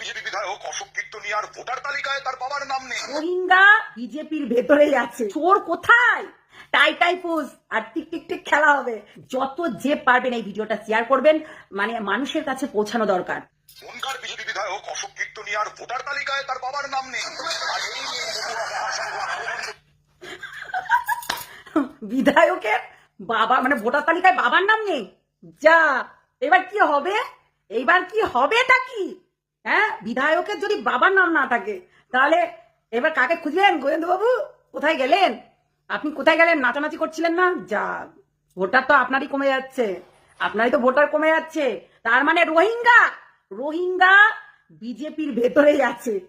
BJP বিধায়ক Ashok কীর্তনিয়ার voter তালিকায় তার বাবার নাম নেই। বিজেপির ভেতরেই আছে। চোর কোথায়? টাই টাই পুস আর টিক টিক টিক খেলা হবে। যত যে পারবেন এই ভিডিওটা শেয়ার করবেন। মানে মানুষের কাছে পৌঁছানো দরকার। বনগার বিজেপি বিধায়ক অশোক কীর্তনিয়ার ভোটার তালিকায় তার বাবার নাম নেই। বিধায়কের বাবা মানে ভোটার তালিকায় বাবার নাম নেই? যা এবার কি হবে? এইবার কি হবেটা কি? হ্যাঁ বিধায়কের যদি বাবার নাম না থাকে, তাহলে এবার কাকে খুঁজলেন? গোয়েন্দ্রবাবু কোথায় গেলেন? আপনি কোথায় গেলেন? নাচানাচি করছিলেন না? যা, ভোটার তো আপনারই কমে যাচ্ছে। আপনারই তো ভোটার কমে যাচ্ছে। তার মানে রোহিঙ্গা রোহিঙ্গা বিজেপির ভেতরেই আছে।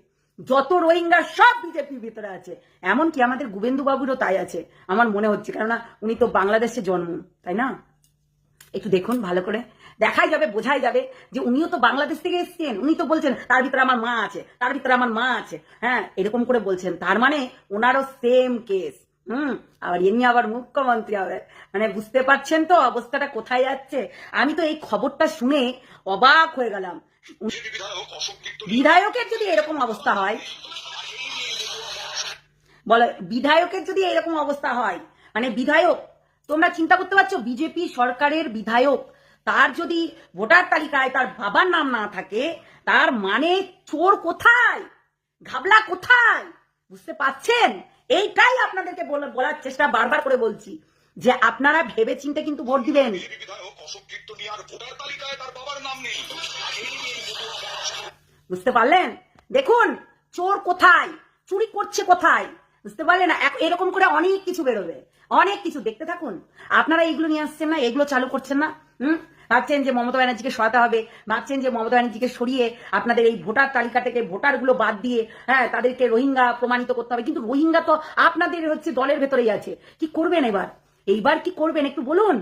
যত রোহিঙ্গা, সব বিজেপির ভেতরে আছে। এমনকি আমাদের গোবিন্দু বাবুরও তাই আছে, আমার মনে হচ্ছে। কেননা উনি তো বাংলাদেশে জন্ম, তাই না? একটু দেখুন ভালো করে। দেখাই যাবে, বোঝাই যাবে যে উনিও তো বাংলাদেশ থেকে এসছেন। উনি তো বলছেন, তার ভিতরে আমার মা আছে, তার ভিতরে আমার মা আছে। হ্যাঁ এরকম করে বলছেন। তার মানে ওনারও সেম কেস হুম, আবার এমনি আবার মুখ্যমন্ত্রী হবে মানে বুঝতে পারছেন তো অবস্থাটা কোথায় যাচ্ছে? আমি তো এই খবরটা শুনে অবাক হয়ে গেলাম। বিধায়কের যদি এরকম অবস্থা হয়, বলো, বিধায়কের যদি এরকম অবস্থা হয় মানে বিধায়ক তোমরা চিন্তা করতে পারছ বিজেপি সরকারের বিধায়ক তার যদি ভোটার তালিকায় তার বাবার নাম না থাকে তার মানে চোর কোথায়? ঘাবলা কোথায়? বুঝতে পারছেন? এইটাই আপনাদেরকে বলা- বলার চেষ্টা বারবার করে বলছি যে আপনারা ভেবে চিন্তে কিন্তু ভোট দিবেন। বুঝতে পারলেন? দেখুন চোর কোথায়? চুরি করছে কোথায়? বুঝতে পারলেন? এরকম করে অনেক কিছু বেরোবে। অনেক কিছু দেখতে থাকুন। আপনারা এগুলো নিয়ে আসছেন না, এগুলো চালু করছেন না, হুম? ভাবছেন যে মমতা ব্যানার্জিকে সরাতে হবে, ভাবছেন যে মমতা ব্যানার্জিকে সরিয়ে আপনাদের এই ভোটার তালিকা থেকে ভোটারগুলো বাদ দিয়ে হ্যাঁ তাদেরকে রোহিঙ্গা প্রমাণিত করতে হবে। কিন্তু রোহিঙ্গা তো আপনাদের হচ্ছে দলের ভেতরেই আছে। কি করবেন এবার? এইবার কি করবেন একটু বলুন?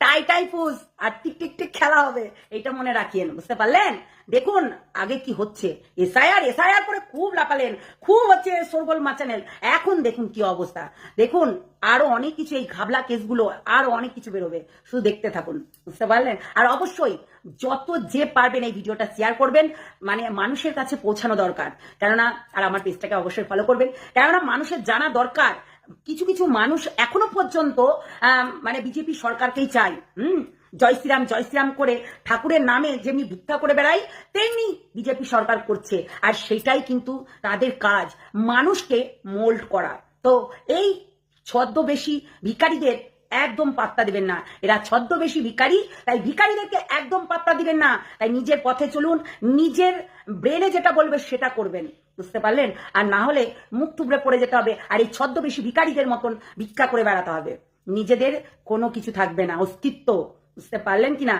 টাই টাই ফুস আর টিক টিক টিক খেলা হবে, এটা মনে রাখিয়েন বুঝতে পারলেন? দেখুন, আগে কি হচ্ছে? এসআইআর এসআইআর করে খুব লাপালেন খুব হচ্ছে সরগোল মাচানেল এখন দেখুন কি অবস্থা। দেখুন, আরও অনেক কিছু, এই ঘাবলা কেসগুলো, আরও অনেক কিছু বেরোবে। শুধু দেখতে থাকুন, বুঝতে পারলেন? আর অবশ্যই, যত যে পারবেন এই ভিডিওটা শেয়ার করবেন মানে মানুষের কাছে পৌঁছানো দরকার। কেননা, আর আমার পেজটাকে অবশ্যই ফলো করবেন। কেননা, মানুষের জানা দরকার। কিছু কিছু মানুষ এখনও পর্যন্ত মানে বিজেপি সরকারকেই চাই হুম? জয় শ্রীরাম জয় শ্রীরাম করে ঠাকুরের নামে যেমনি ভিক্ষা করে বেড়াই তেমনি বিজেপি সরকার করছে। আর সেটাই কিন্তু তাদের কাজ, মানুষকে মোল্ড করা। তো এই ছদ্মবেশী ভিকারীদের একদম পাত্তা দিবেন না। এরা ছদ্মবেশী ভিকারি, তাই ভিকারীদেরকে একদম পাত্তা দিবেন না। তাই নিজের পথে চলুন, নিজের ব্রেনে যেটা বলবে সেটা করবেন, বুঝতে পারলেন? আর না হলে মুখ টুবড়ে পড়ে যেতে হবে, আর এই ছদ্মবেশী ভিকারীদের মতন ভিক্ষা করে বেড়াতে হবে। নিজেদের কোনো কিছু থাকবে না, অস্তিত্ব, বুঝতে পারলেন কিনা?